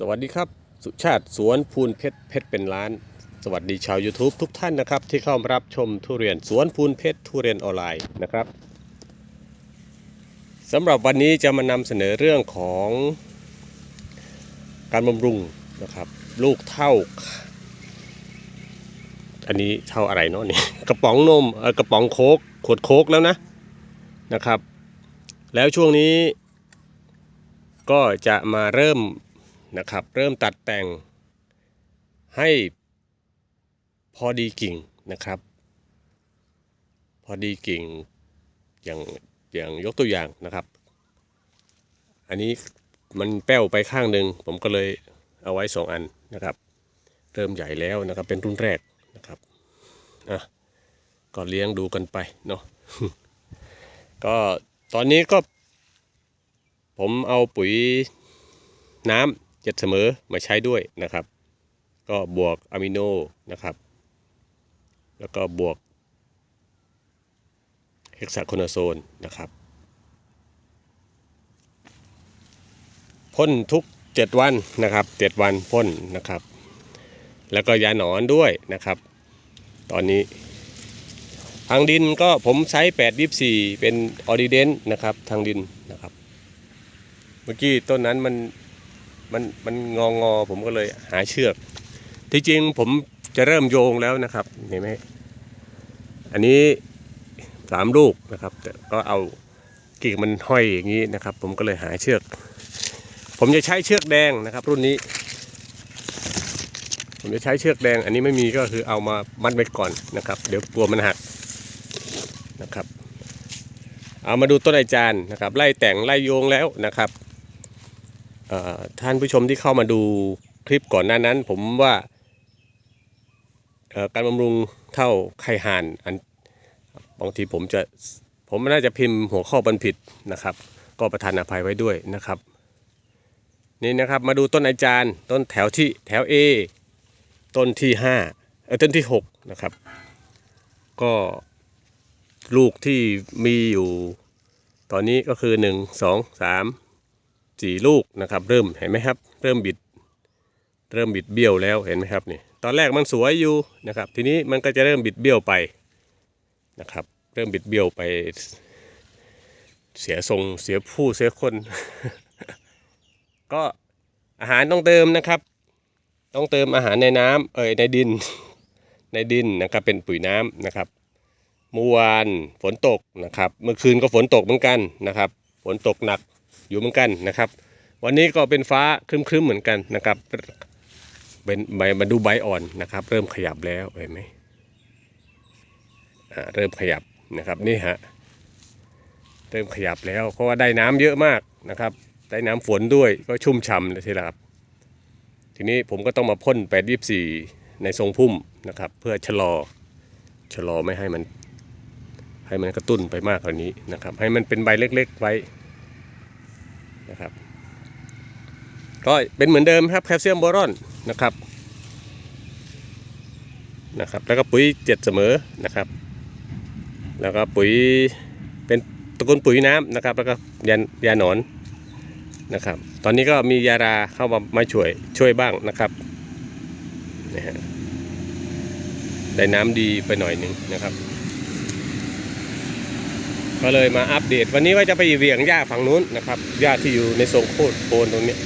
สวัสดีครับสุชาติสวนพูนเพชรเพชรเป็นล้าน สวัสดีชาว YouTube ทุกท่านนะครับ ที่เข้ามารับชมทุเรียนสวนพูนเพชรทุเรียนออนไลน์นะครับสำหรับวันนี้จะมานำเสนอเรื่องของการบำรุงนะครับ ลูกเท่า อันนี้เท่าอะไรเนาะนี่กระป๋องนมเออกระป๋องโคกขวดโคกแล้วนะนะครับ แล้วช่วงนี้ก็จะมาเริ่ม นะครับ เริ่มตัดแต่งให้พอดีกิ่งนะครับ พอดีกิ่งอย่างอย่างยกตัวอย่างนะครับ อันนี้มันแป้วไปข้างหนึ่งผมก็เลยเอาไว้สองอันนะครับ เริ่มใหญ่แล้วนะครับเป็นรุ่นแรกนะครับอะก็เลี้ยงดูกันไปเนาะก็ตอนนี้ก็ ผมเอาปุ๋ยน้ำ เจ็ดเสมอมาใช้ด้วยนะครับ ก็บวกอะมิโนนะครับ แล้วก็บวกเฮกซาโคนาโซนนะครับพ่นทุก 7 วันนะครับ 7 วันพ่นนะครับ แล้วก็ยาหนอนด้วยนะครับ ตอนนี้ทางดินก็ผมใช้8 24 เป็นออดิเดนนะครับทางดินนะครับ เมื่อกี้ต้นนั้นมัน มันมันงองอผมก็เลยหาเชือก ที่จริงผมจะเริ่มโยงแล้วนะครับเห็นไหมอันนี้สามลูกนะครับ แต่ก็เอากิ่งมันห้อยอย่างนี้นะครับ ผมก็เลยหาเชือก ผมจะใช้เชือกแดงนะครับ รุ่นนี้ ผมจะใช้เชือกแดง อันนี้ไม่มีก็คือเอามามัดไว้ก่อนนะครับ เดี๋ยวกลัวมันหักนะครับ เอามาดูต้นไอจานนะครับ ไล่แต่งไล่โยงแล้วนะครับ ท่านผู้ชมที่เข้ามาดูคลิปก่อนหน้านั้น ผมว่าการบำรุงเท่าไข่ห่านอันบางทีผมจะผมน่าจะพิมพ์หัวข้อบันผิดนะครับ ก็ประทานอภัยไว้ด้วยนะครับ นี่นะครับมาดูต้นไอจานต้นแถวที่แถว A ต้นที่5เออต้นที่6นะครับ ก็ลูกที่มีอยู่ตอนนี้ก็คือ 1 2 3 4ลูกนะครับ เริ่มเห็นไหมครับ เริ่มบิด เริ่มบิดเบี้ยวแล้วเห็นไหมครับนี่ตอนแรกมันสวยอยู่นะครับ ทีนี้มันก็จะเริ่มบิดเบี้ยวไปนะครับ เริ่มบิดเบี้ยวไป เสียทรงเสียผู้เสียคน ก็อาหารต้องเติมนะครับ ต้องเติมอาหารในน้ำเอ่ยในดิน ในดินนะครับเป็นปุ๋ยน้ำนะครับเมื่อวานฝนตกนะครับ เมื่อคืนก็ฝนตกเหมือนกันนะครับ ฝนตกหนัก อยู่เหมือนกันนะครับ วันนี้ก็เป็นฟ้าครึ้มๆเหมือนกันนะครับเป็นใบมาดูใบอ่อนนะครับ เริ่มขยับแล้วเห็นไหมอ่าเริ่มขยับนะครับนี่ฮะเริ่มขยับแล้วเพราะว่าได้น้ำเยอะมากนะครับ ได้น้ำฝนด้วยก็ชุ่มฉ่ำเลยทีละครับทีนี้ผมก็ต้องมาพ่นแปดยี่สี่ในทรงพุ่มนะครับ เพื่อชะลอชะลอไม่ให้มัน ให้มันกระตุ้นไปมากกว่านี้นะครับ ให้มันเป็นใบเล็ก ๆ ไว้ นะครับ ก็เป็นเหมือนเดิมครับแคลเซียมโบรอนนะครับนะครับ แล้วก็ปุ๋ยเจ็ดเสมอนะครับ แล้วก็ปุ๋ยเป็นตระกูลปุ๋ยน้ำนะครับ แล้วก็ยายาหนอนนะครับ ตอนนี้ก็มียาราเข้ามามาช่วยช่วยบ้างนะครับนะฮะได้น้ำดีไปหน่อยหนึ่งนะครับ ก็เลยมาอัปเดต วันนี้ว่าจะไปเหวี่ยงหญ้าฝั่งนู้นนะครับหญ้าที่อยู่ในทรงโคตรโคนตรงนี้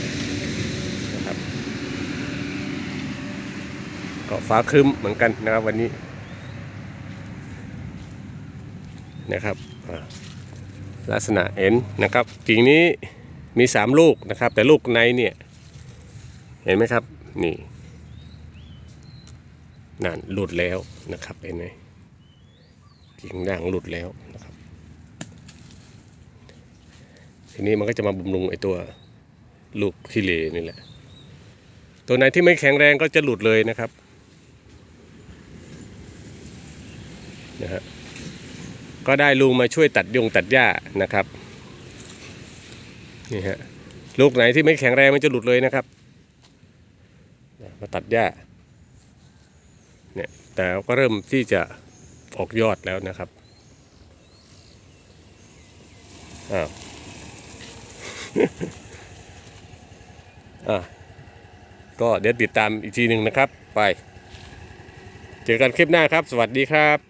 นะครับก็ฟ้าครึ้มเหมือนกันนะครับวันนี้นะครับลักษณะเห็นนะครับกิ่งนี้มีสามลูกนะครับ แต่ลูกในเนี่ยเห็นไหมครับนี่นั่นหลุดแล้วนะครับเห็นไหมกิ่งด่างหลุดแล้วนะครับ ทีนี้มันก็จะมาบำรุงไอตัวลูกขี้เหร่นี่แหละ ตัวไหนที่ไม่แข็งแรงก็จะหลุดเลยนะครับนะฮะก็ได้ลุงมาช่วยตัดยงตัดหญ้านะครับนี่ฮะลูกไหนที่ไม่แข็งแรงมันจะหลุดเลยนะครับ มาตัดหญ้าเนี่ยแต่ก็เริ่มที่จะออกยอดแล้วนะครับอ้าว อะก็เดี๋ยวติดตามอีกทีหนึ่งนะครับ ไป เจอกันคลิปหน้าครับ สวัสดีครับ